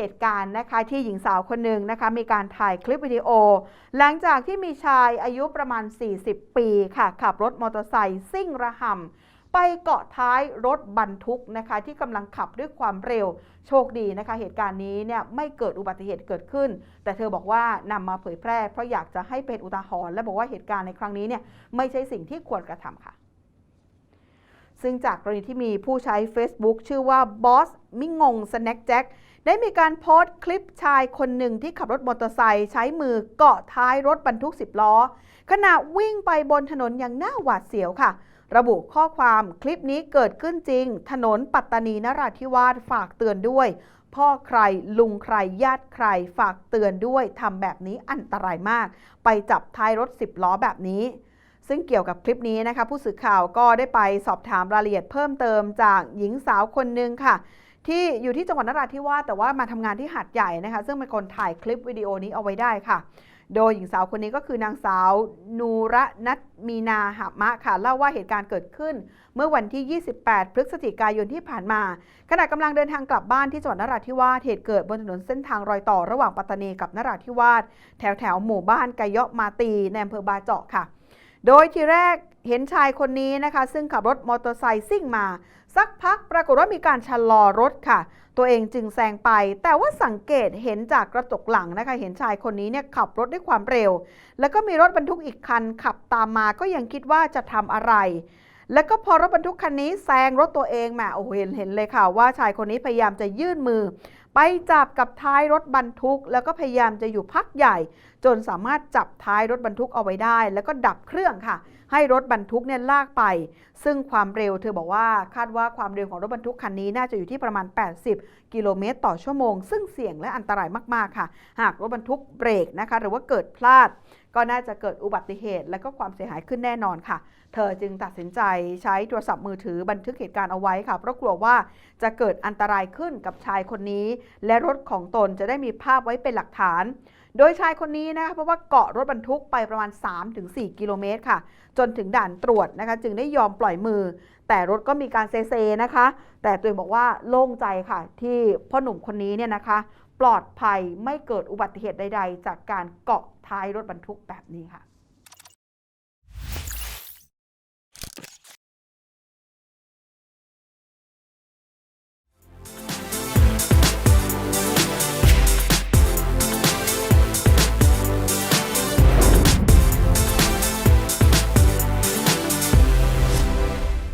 เหตุการณ์นะคะที่หญิงสาวคนหนึ่งนะคะมีการถ่ายคลิปวิดีโอ หลังจากที่มีชายอายุประมาณ 40 ปีค่ะ ขับรถมอเตอร์ไซค์ซิ่งระห่ำไปเกาะท้ายรถบรรทุกนะคะที่กำลังขับด้วยความเร็ว โชคดีนะคะ เหตุการณ์นี้เนี่ยไม่เกิดอุบัติเหตุเกิดขึ้น แต่เธอบอกว่านำมาเผยแพร่ เพราะอยากจะให้เป็นอุทาหรณ์และบอกว่าเหตุการณ์ในครั้งนี้เนี่ยไม่ใช่สิ่งที่ควรกระทำค่ะซึ่งจากกรณีที่มีผู้ใช้ Facebook ชื่อว่าบอสมิงงสแน็คแจ็ค ได้มีการโพสต์คลิปชายคนหนึ่งที่ขับรถมอเตอร์ไซค์ใช้มือเกาะท้ายรถบรรทุก 10 ล้อ ขณะวิ่งไปบนถนนอย่างน่าหวาดเสียวค่ะ ระบุข้อความคลิปนี้เกิดขึ้นจริง ถนนปัตตานีนราธิวาสฝากเตือนด้วย พ่อใครลุงใครญาติใครฝากเตือนด้วยทำแบบนี้อันตรายมาก ไปจับท้ายรถ 10 ล้อแบบนี้ซึ่งเกี่ยวกับคลิปนี้นะคะ ผู้สื่อข่าวก็ได้ไปสอบถามรายละเอียดเพิ่มเติมจากหญิงสาวคนหนึ่งค่ะ ที่อยู่ที่จังหวัดนราธิวาสแต่ว่ามาทำงานที่หาดใหญ่นะคะ ซึ่งเป็นคนถ่ายคลิปวิดีโอนี้เอาไว้ได้ค่ะ โดยหญิงสาวคนนี้ก็คือนางสาวนูระนัทมีนาหามะค่ะเล่าว่าเหตุการณ์เกิดขึ้น เมื่อวันที่ 28 พฤศจิกายนที่ผ่านมาขณะกำลังเดินทางกลับบ้านที่จังหวัดนราธิวาสเหตุเกิดบนถนนเส้นทางรอยต่อระหว่างปัตตานีกับนราธิวาสแถวแถวหมู่บ้านกะยะมาตีในอำเภอบาเจาะค่ะ โดยทีแรกเห็นชายคนนี้นะคะ ซึ่งขับรถมอเตอร์ไซค์ซิ่งมา สักพักปรากฏว่ามีการชะลอรถค่ะ ตัวเองจึงแซงไป แต่ว่าสังเกตเห็นจากกระจกหลังนะคะ เห็นชายคนนี้เนี่ยขับรถด้วยความเร็ว แล้วก็มีรถบรรทุกอีกคันขับตามมาก็ยังคิดว่าจะทำอะไร แล้วก็พอรถบรรทุกคันนี้แซงรถตัวเองแหมโอ้โหเห็นเห็นเลยค่ะ ว่าชายคนนี้พยายามจะยื่นมือ จับกับท้ายรถบรรทุก แล้วก็พยายามจะอยู่พักใหญ่ จนสามารถจับท้ายรถบรรทุกเอาไว้ได้ แล้วก็ดับเครื่องค่ะ ให้รถบรรทุกเนี่ยลากไป ซึ่งความเร็วเธอบอกว่าคาดว่าความเร็วของรถบรรทุกคันนี้น่าจะอยู่ที่ประมาณ 80 กิโลเมตรต่อชั่วโมง ซึ่งเสี่ยงและอันตรายมากๆค่ะ หากรถบรรทุกเบรกนะคะ หรือว่าเกิดพลาด ก็น่าจะเกิดอุบัติเหตุ และก็ความเสียหายขึ้นแน่นอนค่ะ เธอจึงตัดสินใจใช้โทรศัพท์มือถือบันทึกเหตุการณ์เอาไว้ค่ะ เพราะกลัวว่าจะเกิดอันตรายขึ้นกับชายคนนี้ และรถของตนจะได้มีภาพไว้เป็นหลักฐาน โดยชายคนนี้นะคะเพราะว่าเกาะรถบรรทุกไปประมาณ 3-4 กิโลเมตรค่ะ จนถึงด่านตรวจนะคะ จึงได้ยอมปล่อยมือ แต่รถก็มีการเซเซนะคะ แต่ตัวเองบอกว่าโล่งใจค่ะ ที่พ่อหนุ่มคนนี้เนี่ยนะคะ ปลอดภัยไม่เกิดอุบัติเหตุใด ๆ จากการเกาะท้ายรถบรรทุกแบบนี้ค่ะ